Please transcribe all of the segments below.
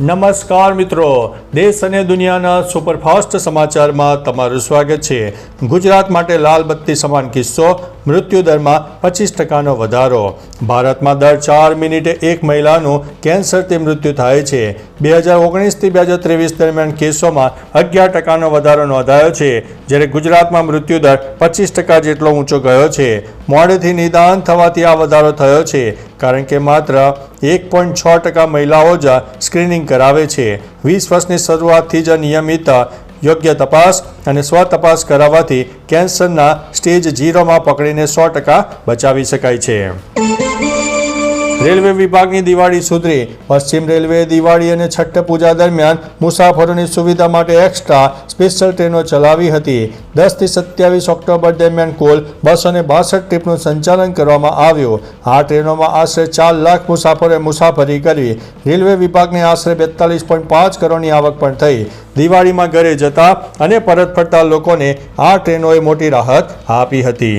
નમસ્કાર મિત્રો. દેશ અને દુનિયાના સુપરફાસ્ટ સમાચારમાં તમારું સ્વાગત છે. ગુજરાત માટે લાલ બત્તી સમાન કિસ્સો મૃત્યુદરમાં પચીસ ટકાનો વધારો. ભારતમાં દર ચાર મિનિટે એક મહિલાનું કેન્સરથી મૃત્યુ થાય છે. બે હજાર ઓગણીસથી બે હજાર ત્રેવીસ દરમિયાન કેસોમાં અગિયાર ટકાનો વધારો નોંધાયો છે, જ્યારે ગુજરાતમાં મૃત્યુદર પચીસ ટકા જેટલો ઊંચો ગયો છે. મોડેથી નિદાન થવાથી આ વધારો થયો છે, કારણ કે માત્ર એક પોઈન્ટ છ ટકા મહિલાઓ જ સ્ક્રીનિંગ કરાવે છે. વીસ વર્ષની શરૂઆતથી જ નિયમિત યોગ્ય તપાસ અને સ્વ તપાસ કરાવવાથી કેન્સરના સ્ટેજ ઝીરોમાં પકડીને સો ટકા બચાવી શકાય છે. રેલવે વિભાગની દિવાળી સુધરી. પશ્ચિમ રેલવે દિવાળી અને છઠ્ઠ પૂજા દરમિયાન મુસાફરોની સુવિધા માટે એક્સ્ટ્રા સ્પેશિયલ ટ્રેનો ચલાવી હતી. દસથી સત્યાવીસ ઓક્ટોબર દરમિયાન કુલ બસો ને બાસઠ ટ્રીપનું સંચાલન કરવામાં આવ્યું. આ ટ્રેનોમાં આશરે ચાર લાખ મુસાફરોએ મુસાફરી કરી. રેલવે વિભાગને આશરે બેતાલીસ પોઈન્ટ પાંચ કરોડની આવક પણ થઈ. દિવાળીમાં ઘરે જતા અને પરત ફરતા લોકોને આ ટ્રેનોએ મોટી રાહત આપી હતી.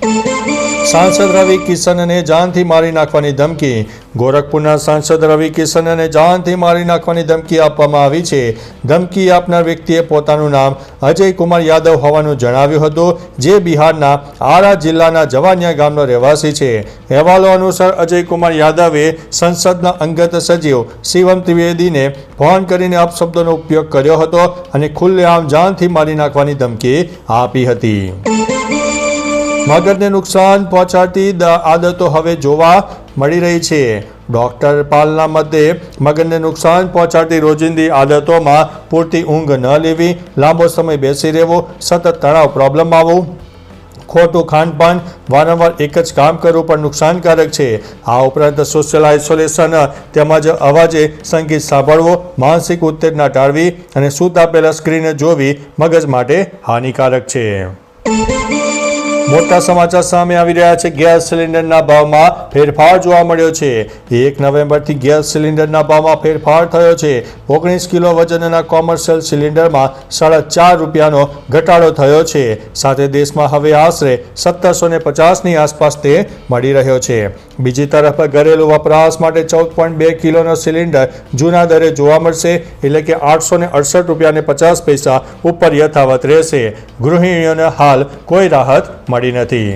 સાંસદ રવિ કિશનને જાનથી મારી નાખવાની ધમકી. ગોરખપુરના સાંસદ રવિ કિશનને જાનથી મારી નાખવાની ધમકી આપવામાં આવી છે. ધમકી આપનાર વ્યક્તિએ પોતાનું નામ અજય કુમાર યાદવ હોવાનું જણાવ્યું હતું, જે બિહારના આરા જિલ્લાના જવાનિયા ગામનો રહેવાસી છે. અહેવાલો અનુસાર અજય કુમાર યાદવે સંસદના અંગત સચિવ શિવમ ત્રિવેદીને ફોન કરીને અપશબ્દોનો ઉપયોગ કર્યો હતો અને ખુલ્લેઆમ જાનથી મારી નાખવાની ધમકી આપી હતી. મગજને નુકસાન પહોંચાડતી આદતો હવે જોવા મળી રહી છે. ડોક્ટર પાલના મતે મગજને નુકસાન પહોંચાડતી રોજિંદી આદતોમાં પૂરતી ઊંઘ ન લેવી, લાંબો સમય બેસી રહેવો, સતત તણાવ પ્રોબ્લેમ આવવું. ખોટું ખાનપાન, વારંવાર એક જ કામ કરવું પણ નુકસાનકારક છે. આ ઉપરાંત સોશિયલ આઇસોલેશન તેમજ અવાજે સંગીત સાંભળવો, માનસિક ઉત્તેજના ટાળવી અને સૂતા પહેલાં સ્ક્રીન જોવી મગજ માટે હાનિકારક છે. મોટા સમાચાર સામે આવી રહ્યા છે. ગેસ સિલિન્ડરના ભાવમાં ફેરફાર જોવા મળ્યો છે. એક નવેમ્બરથી ગેસ સિલિન્ડરના ભાવમાં ફેરફાર થયો છે. ઓગણીસ કિલો વજનના કોમર્શિયલ સિલિન્ડરમાં સાડા ચાર રૂપિયાનો ઘટાડો થયો છે. સાથે દેશમાં હવે આશરે સત્તરસો ને પચાસની આસપાસ તે મળી રહ્યો છે. બીજી તરફ ઘરેલું વપરાશ માટે ચૌદ પોઈન્ટ બે કિલોનો સિલિન્ડર જૂના દરે જોવા મળશે. એટલે કે આઠસો ને અડસઠ રૂપિયા ને પચાસ પૈસા ઉપર યથાવત રહેશે. ગૃહિણીઓને હાલ કોઈ રાહત મળી નથી.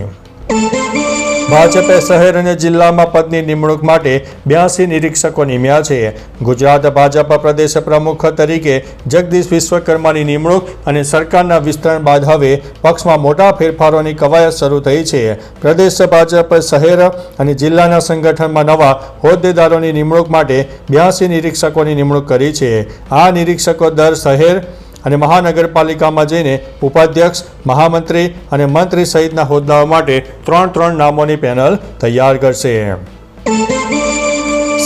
ભાજપે શહેર અને જિલ્લામાં પદની નિમણૂક માટે બ્યાસી નિરીક્ષકો નિમ્યા છે. ગુજરાત ભાજપ પ્રદેશ પ્રમુખ તરીકે જગદીશ વિશ્વકર્માની નિમણૂક અને સરકારના વિસ્તરણ બાદ હવે પક્ષમાં મોટા ફેરફારોની કવાયત શરૂ થઈ છે. પ્રદેશ ભાજપ શહેર અને જિલ્લાના સંગઠનમાં નવા હોદ્દેદારોની નિમણૂક માટે બ્યાસી નિરીક્ષકોની નિમણૂક કરી છે. આ નિરીક્ષકો દર શહેર અને મહાનગરપાલિકામાં જઈને ઉપાધ્યક્ષ, મહામંત્રી અને મંત્રી સહિતના હોદ્દાઓ માટે ત્રણ ત્રણ નામોની પેનલ તૈયાર કરશે.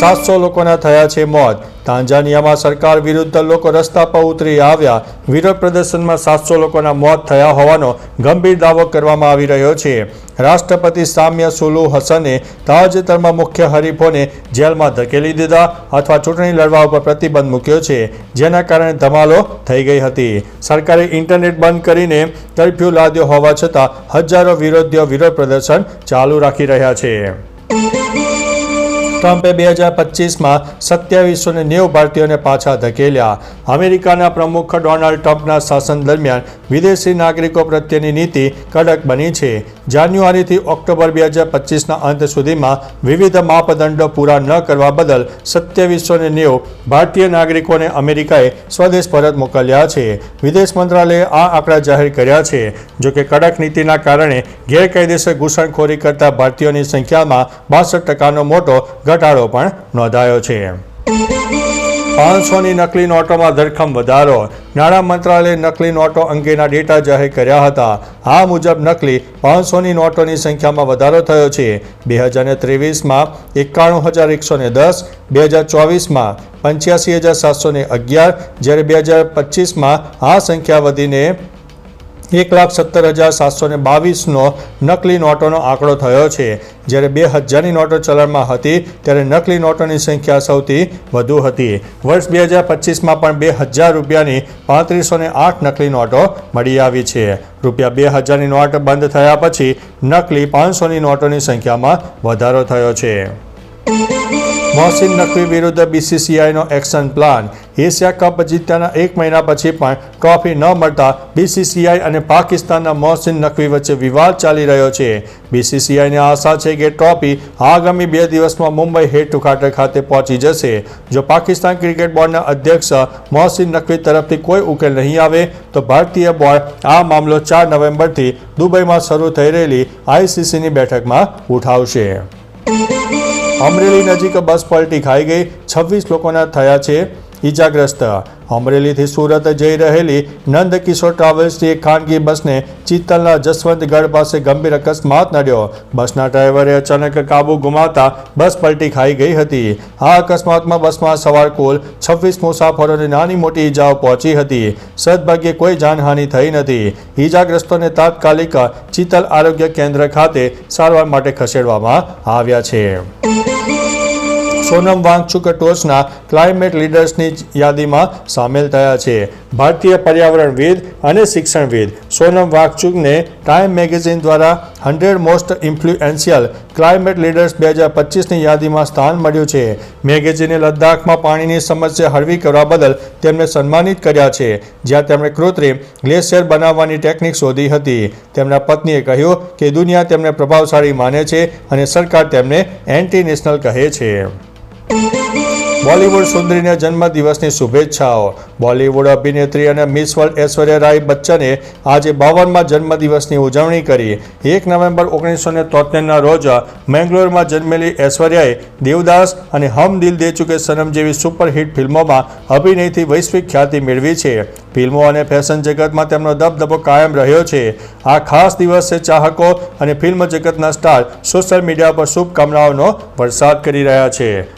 સાતસો લોકોના થયા છે મોત. તાંજાનિયામાં સરકાર વિરુદ્ધ લોકો રસ્તા પર ઉતરી આવ્યા. વિરોધ પ્રદર્શનમાં સાતસો લોકોના મોત થયા હોવાનો ગંભીર દાવો કરવામાં આવી રહ્યો છે. રાષ્ટ્રપતિ સામ્ય સુલુ હસને તાજેતરમાં મુખ્ય હરીફોને જેલમાં ધકેલી દીધા અથવા ચૂંટણી લડવા ઉપર પ્રતિબંધ મૂક્યો છે, જેના કારણે ધમાલો થઈ ગઈ હતી. સરકારે ઇન્ટરનેટ બંધ કરીને કર્ફ્યુ લાદ્યો હોવા છતાં હજારો વિરોધીઓ વિરોધ પ્રદર્શન ચાલુ રાખી રહ્યા છે. ટ્રમ્પે બે હજાર પચીસમાં સત્યાવીસો ને નેવું ભારતીયોને પાછા ધકેલ્યા. અમેરિકાના પ્રમુખ ડોનાલ્ડ ટ્રમ્પના શાસન દરમિયાન વિદેશી નાગરિકો પ્રત્યેની નીતિ કડક બની છે. જાન્યુઆરીથી ઓક્ટોબર બે હજાર પચીસના અંત સુધીમાં વિવિધ માપદંડો પૂરા ન કરવા બદલ સત્યાવીસો ને નેવું ભારતીય નાગરિકોને અમેરિકાએ સ્વદેશ પરત મોકલ્યા છે. વિદેશ મંત્રાલયે આ આંકડા જાહેર કર્યા છે. જોકે કડક નીતિના કારણે ગેરકાયદેસર ઘૂસણખોરી કરતા ભારતીયોની સંખ્યામાં બાસઠ ટકાનો મોટો ઘટાડો પણ નોંધાયો છે. પાંચસોની નકલી નોટોમાં ધરખમ વધારો. નાણાં મંત્રાલયે નકલી નોટો અંગેના ડેટા જાહેર કર્યા હતા. આ મુજબ નકલી પાંચસોની નોટોની સંખ્યામાં વધારો થયો છે. બે હજાર ત્રેવીસમાં એકાણું હજાર એકસો ને દસ, બે હજાર ચોવીસમાં પંચ્યાસી હજાર સાતસો ને અગિયાર, જ્યારે બે હજાર પચીસમાં આ સંખ્યા વધીને એક લાખ સત્તર હજાર સાતસો ને બાવીસનો નકલી નોટોનો આંકડો થયો છે. જ્યારે બે હજારની નોટો ચલણમાં હતી, ત્યારે નકલી નોટોની સંખ્યા સૌથી વધુ હતી. વર્ષ બે હજાર પચીસમાં પણ બે હજાર રૂપિયાની પાંત્રીસો ને આઠ નકલી નોટો મળી આવી છે. રૂપિયા બે હજારની નોટ બંધ થયા પછી નકલી પાંચસોની નોટોની સંખ્યામાં વધારો થયો છે. મોહસિન નકવી વિરુદ્ધ બીસીસીઆઈનો એક્શન પ્લાન એશિયા કપ જીત્યાના એક મહિના પછી પણ ટ્રોફી ન મળતા બીસીસીઆઈ અને પાકિસ્તાનના મોહસિન નકવી વચ્ચે વિવાદ ચાલી રહ્યો છે. બીસીસીઆઈને આશા છે કે ટ્રોફી આગામી બે દિવસમાં મુંબઈ હેડ ખાતે પહોંચી જશે. જો પાકિસ્તાન ક્રિકેટ બોર્ડના અધ્યક્ષ મોહસિન નકવી તરફથી કોઈ ઉકેલ નહીં આવે, તો ભારતીય બોર્ડ આ મામલો ચાર નવેમ્બરથી દુબઈમાં શરૂ થઈ રહેલી આઈસીસીની બેઠકમાં ઉઠાવશે. અમરેલી નજીક બસ પલટી ખાઈ ગઈ. છવ્વીસ લોકોના થયા છે. ઈજાગ્રસ્ત. અમરેલીથી સુરત જઈ રહેલી નંદ કિશોર ટ્રાવેલ્સની એક ખાનગી બસને ચિત્તલના જસવંતગઢ પાસે ગંભીર અકસ્માત નડ્યો. બસના ડ્રાઈવરે અચાનક કાબુ ગુમાવતા બસ પલટી ખાઈ ગઈ હતી. આ અકસ્માતમાં બસમાં સવાર કુલ છવ્વીસ મુસાફરોને નાની મોટી ઈજાઓ પહોંચી હતી. સદભાગ્યે કોઈ જાનહાનિ થઈ નથી. ઈજાગ્રસ્તોને તાત્કાલિક ચિત્તલ આરોગ્ય કેન્દ્ર ખાતે સારવાર માટે ખસેડવામાં આવ્યા છે. સોનમ વાંગચુક ટોચના ક્લાઇમેટ લીડર્સની યાદીમાં સામેલ થયા છે. ભારતીય પર્યાવરણવિદ અને શિક્ષણવિદ સોનમ વાંગચુકને ટાઈમ મેગેઝિન દ્વારા hundred most influential climate leaders બે હજાર પચીસની યાદીમાં સ્થાન મળ્યું છે. મેગેઝિને લદ્દાખમાં પાણીની સમસ્યા હળવી કરવા બદલ તેમને સન્માનિત કર્યા છે. જ્યાં તેમણે કૃત્રિમ ગ્લેશિયર બનાવવાની ટેકનિક શોધી હતી. તેમના પત્નીએ કહ્યું કે દુનિયા તેમને પ્રભાવશાળી માને છે અને સરકાર તેમને એન્ટી નેશનલ કહે છે. બોલિવૂડ સુંદરીને જન્મદિવસની શુભેચ્છાઓ. બોલિવૂડ અભિનેત્રી અને મિસ વર્લ્ડ ઐશ્વર્યા રાય બચ્ચને આજે બાવનમાં જન્મદિવસની ઉજવણી કરી. એક નવેમ્બર ઓગણીસો ને તોતેરના રોજ મેંગ્લોરમાં જન્મેલી ઐશ્વર્યાએ દેવદાસ અને હમ દિલ દે ચુકે સનમ જેવી સુપરહિટ ફિલ્મોમાં અભિનયથી વૈશ્વિક ખ્યાતિ મેળવી છે. ફિલ્મો અને ફેશન જગતમાં તેમનો દબદબો કાયમ રહ્યો છે. આ ખાસ દિવસે ચાહકો અને ફિલ્મ જગતના સ્ટાર સોશિયલ મીડિયા પર શુભકામનાઓનો વરસાદ કરી રહ્યા છે.